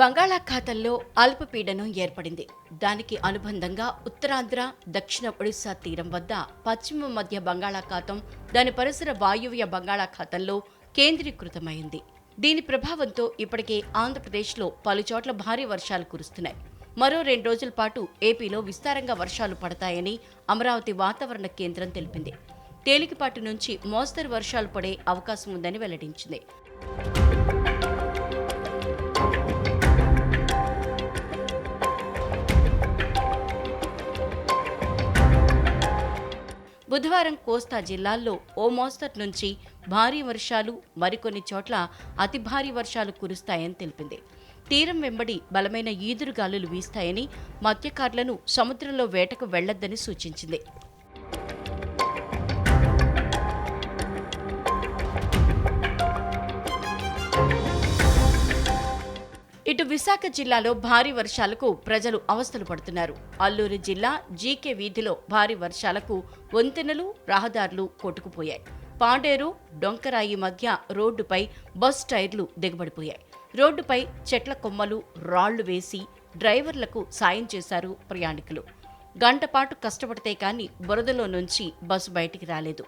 బంగాళాఖాతంలో అల్పపీడనం ఏర్పడింది. దానికి అనుబంధంగా ఉత్తరాంధ్ర దక్షిణ ఒడిశా తీరం వద్ద పశ్చిమ మధ్య బంగాళాఖాతం దాని పరిసర వాయువ్య బంగాళాఖాతంలో కేంద్రీకృతమైంది. దీని ప్రభావంతో ఇప్పటికే ఆంధ్రప్రదేశ్లో పలుచోట్ల భారీ వర్షాలు కురుస్తున్నాయి. మరో రెండు రోజుల పాటు ఏపీలో విస్తారంగా వర్షాలు పడతాయని అమరావతి వాతావరణ కేంద్రం తెలిపింది. తేలికపాటి నుంచి మోస్తరు వర్షాలు పడే అవకాశం ఉందని వెల్లడించింది. బుధవారం కోస్తా జిల్లాల్లో ఓ మోస్తరు నుంచి భారీ వర్షాలు మరికొన్ని చోట్ల అతి భారీ వర్షాలు కురుస్తాయని తెలిపింది. తీరం వెంబడి బలమైన ఈదురు గాలులు వీస్తాయని మత్స్యకారులను సముద్రంలో వేటకు వెళ్ళొద్దని సూచించింది. ఇటు విశాఖ జిల్లాలో భారీ వర్షాలకు ప్రజలు అవస్థలు పడుతున్నారు. అల్లూరు జిల్లా జీకే వీధిలో భారీ వర్షాలకు వంతెనలు రహదారులు కొట్టుకుపోయాయి. పాండేరు డొంకరాయి మధ్య రోడ్డుపై బస్ టైర్లు దిగబడిపోయాయి. రోడ్డుపై చెట్ల కొమ్మలు రాళ్ళు వేసి డ్రైవర్లకు సాయం చేశారు ప్రయాణికులు. గంటపాటు కష్టపడితే కానీ బురదలో నుంచి బస్సు బయటికి రాలేదు.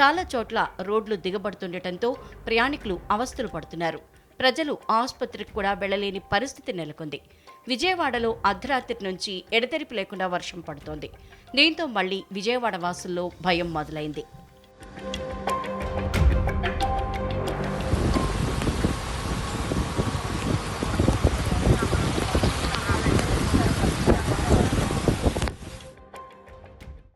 చాలా చోట్ల రోడ్లు దిగబడుతుండటంతో ప్రయాణికులు అవస్థలు పడుతున్నారు. ప్రజలు ఆసుపత్రికి కూడా వెళ్ళలేని పరిస్థితి నెలకొంది. విజయవాడలో అర్ధరాత్రి నుంచి ఎడతెరిపి లేకుండా వర్షం పడుతోంది. దీంతో మళ్ళీ విజయవాడ వాసుల్లో భయం మొదలైంది.